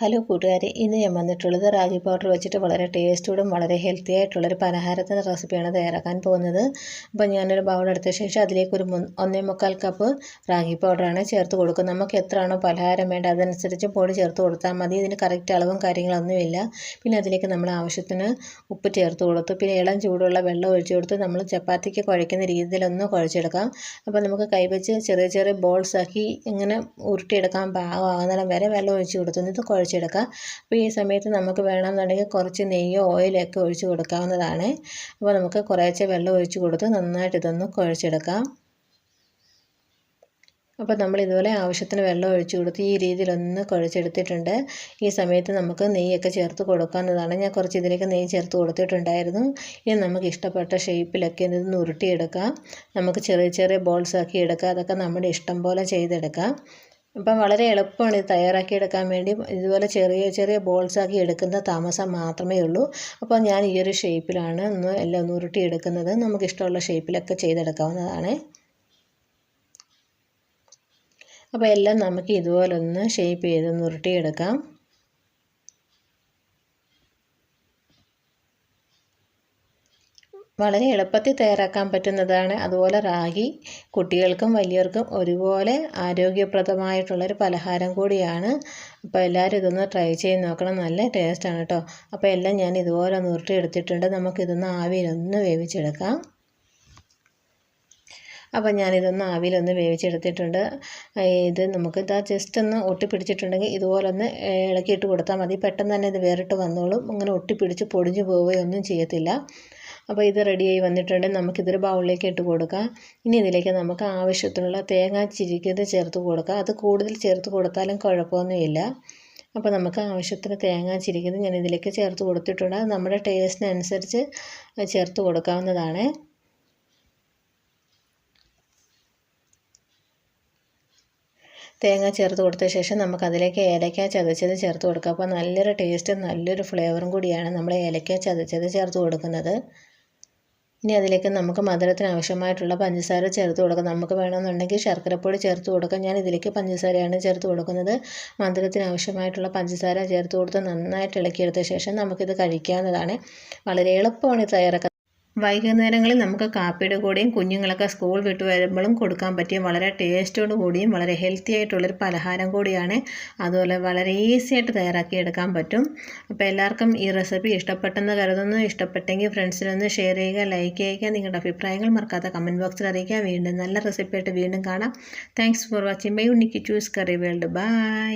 Hello കൂട്ടുകാരെ ഇന്ന് ഞാൻ വന്നിട്ടുള്ളത് റാഗി പൗഡർ വെച്ചിട്ട് വളരെ ടേസ്റ്റോടും വളരെ ഹെൽത്തി ആയിട്ടുള്ളൊരു പലഹാരത്തിന്റെ റെസിപ്പിയാണ് തയ്യാറാക്കാൻ പോകുന്നത്. അപ്പോൾ ഞാനൊരു ബൗൾ എടുത്ത ശേഷം അതിലേക്ക് ഒരു ഒന്നേ മുക്കാൽ കപ്പ് റാഗി പൗഡറാണ് ചേർത്ത് കൊടുക്കുക. നമുക്ക് എത്രയാണോ പലഹാരം വേണ്ട അതനുസരിച്ച് പൊടി ചേർത്ത് കൊടുത്താൽ മതി. ഇതിന് കറക്റ്റ് അളവും കാര്യങ്ങളൊന്നുമില്ല. പിന്നെ അതിലേക്ക് നമ്മൾ ആവശ്യത്തിന് ഉപ്പ് ചേർത്ത് കൊടുത്തു. പിന്നെ ഇളം ചൂടുള്ള വെള്ളം ഒഴിച്ചു കൊടുത്ത് നമ്മൾ ചപ്പാത്തിക്ക് കുഴയ്ക്കുന്ന രീതിയിലൊന്ന് കുഴച്ചെടുക്കാം. അപ്പോൾ നമുക്ക് കൈവച്ച് ചെറിയ ചെറിയ ബോൾസ് ആക്കി ഇങ്ങനെ ഉരുട്ടിയെടുക്കാൻ പാകമാകുന്നിടം വരെ വെള്ളം ഒഴിച്ചു കൊടുത്തു. കുഴച്ച് ഒഴിച്ചെടുക്കാം അപ്പോൾ ഈ സമയത്ത് നമുക്ക് വേണമെന്നുണ്ടെങ്കിൽ കുറച്ച് നെയ്യോ ഓയിലോ ഒക്കെ ഒഴിച്ച് കൊടുക്കാവുന്നതാണ്. അപ്പോൾ നമുക്ക് കുറേശ്ശെ വെള്ളം ഒഴിച്ച് കൊടുത്ത് നന്നായിട്ട് ഇതൊന്ന് കുഴച്ചെടുക്കാം. അപ്പോൾ നമ്മൾ ഇതുപോലെ ആവശ്യത്തിന് വെള്ളം ഒഴിച്ചു കൊടുത്ത് ഈ രീതിയിലൊന്ന് കുഴച്ചെടുത്തിട്ടുണ്ട്. ഈ സമയത്ത് നമുക്ക് നെയ്യൊക്കെ ചേർത്ത് കൊടുക്കാവുന്നതാണ്. ഞാൻ കുറച്ച് ഇതിലേക്ക് നെയ്യ് ചേർത്ത് കൊടുത്തിട്ടുണ്ടായിരുന്നു. ഇനി നമുക്ക് ഇഷ്ടപ്പെട്ട ഷേപ്പിലൊക്കെ ഇത് ഉരുട്ടിയെടുക്കാം. നമുക്ക് ചെറിയ ചെറിയ ബോൾസ് ആക്കി എടുക്കാം. അതൊക്കെ നമ്മുടെ ഇഷ്ടം പോലെ ചെയ്തെടുക്കാം. അപ്പം വളരെ എളുപ്പമാണ് ഇത് തയ്യാറാക്കിയെടുക്കാൻ വേണ്ടി. ഇതുപോലെ ചെറിയ ചെറിയ ബോൾസ് ആക്കി എടുക്കുന്ന താമസം മാത്രമേ ഉള്ളൂ. അപ്പോൾ ഞാൻ ഈ ഒരു ഷേപ്പിലാണ് ഒന്ന് എല്ലാം ഒന്ന് ഉരുട്ടി എടുക്കുന്നത്. നമുക്ക് ഇഷ്ടമുള്ള ഷേപ്പിലൊക്കെ ചെയ്തെടുക്കാവുന്നതാണ്. അപ്പോൾ എല്ലാം നമുക്ക് ഇതുപോലെ ഒന്ന് ഷേപ്പ് ചെയ്ത് ഒന്ന് ഉരുട്ടിയെടുക്കാം. വളരെ എളുപ്പത്തിൽ തയ്യാറാക്കാൻ പറ്റുന്നതാണ്. അതുപോലെ റാഗി കുട്ടികൾക്കും വലിയവർക്കും ഒരുപോലെ ആരോഗ്യപ്രദമായിട്ടുള്ളൊരു പലഹാരം കൂടിയാണ്. അപ്പോൾ എല്ലാവരും ഇതൊന്ന് ട്രൈ ചെയ്ത് നോക്കണം. നല്ല ടേസ്റ്റാണ് കേട്ടോ അപ്പോൾ എല്ലാം ഞാൻ ഇതുപോലെ നുരുട്ടി എടുത്തിട്ടുണ്ട്. നമുക്കിതൊന്ന് ആവിയിലൊന്ന് വേവിച്ചെടുക്കാം. അപ്പോൾ ഞാനിതൊന്ന് ആവിയിലൊന്ന് വേവിച്ചെടുത്തിട്ടുണ്ട്. ഇത് നമുക്ക് ഇതാ ജസ്റ്റ് ഒന്ന് ഒട്ടിപ്പിടിച്ചിട്ടുണ്ടെങ്കിൽ ഇതുപോലൊന്ന് ഇളക്കിയിട്ട് കൊടുത്താൽ മതി. പെട്ടെന്ന് തന്നെ ഇത് വേറിട്ട് വന്നോളും. അങ്ങനെ ഒട്ടിപ്പിടിച്ച് പൊടിഞ്ഞു പോവുകയൊന്നും ചെയ്യത്തില്ല. അപ്പോൾ ഇത് റെഡിയായി വന്നിട്ടുണ്ട്. നമുക്കിതൊരു ബൗളിലേക്ക് ഇട്ട് കൊടുക്കാം. ഇനി ഇതിലേക്ക് നമുക്ക് ആവശ്യത്തിനുള്ള തേങ്ങ ചിരിക്കുന്നത് ചേർത്ത് കൊടുക്കാം. അത് കൂടുതൽ ചേർത്ത് കൊടുത്താലും കുഴപ്പമൊന്നുമില്ല. അപ്പോൾ നമുക്ക് ആവശ്യത്തിന് തേങ്ങ ചിരിക്കുന്നത് ഞാൻ ഇതിലേക്ക് ചേർത്ത് കൊടുത്തിട്ടുണ്ട്. നമ്മുടെ ടേസ്റ്റിനനുസരിച്ച് ചേർത്ത് കൊടുക്കാവുന്നതാണ്. തേങ്ങ ചേർത്ത് കൊടുത്ത ശേഷം നമുക്ക് അതിലേക്ക് ഏലക്ക ചതച്ചത് ചേർത്ത് കൊടുക്കാം അപ്പോൾ നല്ലൊരു ടേസ്റ്റും നല്ലൊരു ഫ്ലേവറും കൂടിയാണ് നമ്മൾ ഏലക്ക ചതച്ചത് ചേർത്ത് കൊടുക്കുന്നത്. ഇനി അതിലേക്ക് നമുക്ക് മധുരത്തിന് ആവശ്യമായിട്ടുള്ള പഞ്ചസാര ചേർത്ത് കൊടുക്കാം നമുക്ക് വേണമെന്നുണ്ടെങ്കിൽ ശർക്കരപ്പൊടി ചേർത്ത് കൊടുക്കാം. ഞാൻ ഇതിലേക്ക് പഞ്ചസാരയാണ് ചേർത്ത് കൊടുക്കുന്നത്. മധുരത്തിന് ആവശ്യമായിട്ടുള്ള പഞ്ചസാര ചേർത്ത് കൊടുത്ത് നന്നായിട്ട് ഇളക്കിയെടുത്ത ശേഷം നമുക്കിത് കഴിക്കാവുന്നതാണ്. വളരെ എളുപ്പമാണ് തയ്യാറാക്കുന്നത് വൈകുന്നേരങ്ങളിൽ നമുക്ക് കാപ്പിയുടെ കൂടെയും കുഞ്ഞുങ്ങളൊക്കെ സ്കൂൾ വിട്ട് വരുമ്പോഴും കൊടുക്കാൻ പറ്റിയ വളരെ ടേസ്റ്റോട് കൂടിയും വളരെ ഹെൽത്തി ആയിട്ടുള്ളൊരു പലഹാരം കൂടിയാണ്. അതുപോലെ വളരെ ഈസി ആയിട്ട് തയ്യാറാക്കി എടുക്കാൻ പറ്റും. അപ്പോൾ എല്ലാവർക്കും ഈ റെസിപ്പി ഇഷ്ടപ്പെട്ടെന്ന് കരുതുന്നു. ഇഷ്ടപ്പെട്ടെങ്കിൽ ഫ്രണ്ട്സിനൊന്ന് ഷെയർ ചെയ്യുക ലൈക്ക് ചെയ്യുക. നിങ്ങളുടെ അഭിപ്രായങ്ങൾ മറക്കാത്ത കമന്റ് ബോക്സിൽ അറിയിക്കുക. വീണ്ടും നല്ല റെസിപ്പി ആയിട്ട് വീണ്ടും കാണാം. താങ്ക്സ് ഫോർ വാച്ചിങ് ബൈ ഉണ്ണിക്ക് ചൂസ് കറി വേൾഡ് ബൈ